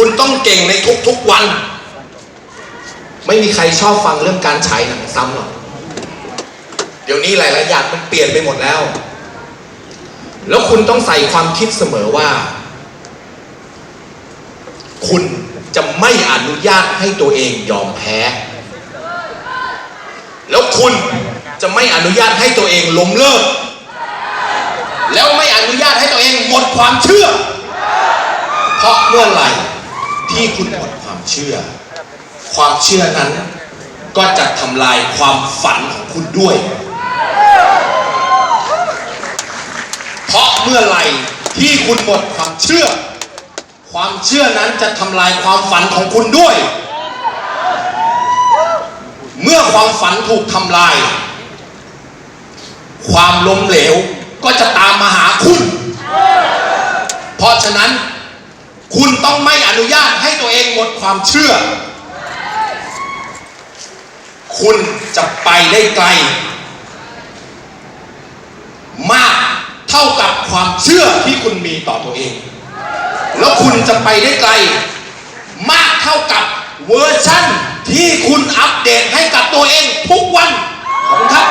คุณต้องเก่งในทุกๆวัน ไม่มีใครชอบฟังเรื่องการฉายหนังซ้ำหรอก เดี๋ยวนี้หลายๆอย่างมันเปลี่ยนไปหมดแล้ว แล้วคุณต้องใส่ความคิดเสมอว่า คุณจะไม่อนุญาตให้ตัวเองยอมแพ้ แล้วคุณจะไม่อนุญาตให้ตัวเองล้มเลิก แล้วไม่อนุญาตให้ตัวเองหมดความเชื่อ เพราะเมื่อไหร่ ที่คุณหมดความเชื่อ ความเชื่อนั้น ก็จะทำลายความฝันของคุณด้วย เพราะเมื่อไหร่ที่คุณหมดความเชื่อ ความเชื่อนั้นจะทำลายความฝันของคุณด้วย เมื่อความฝันถูกทำลาย ความล้มเหลวก็จะตามมาหาคุณ เพราะฉะนั้น คุณต้องไม่อนุญาตให้ตัวเองหมดความเชื่อ คุณจะไปได้ไกล มากเท่ากับความเชื่อที่คุณมีต่อตัวเอง แล้วคุณจะไปได้ไกล มากเท่ากับเวอร์ชั่นที่คุณอัปเดตให้กับตัวเองทุกวัน ขอบคุณครับ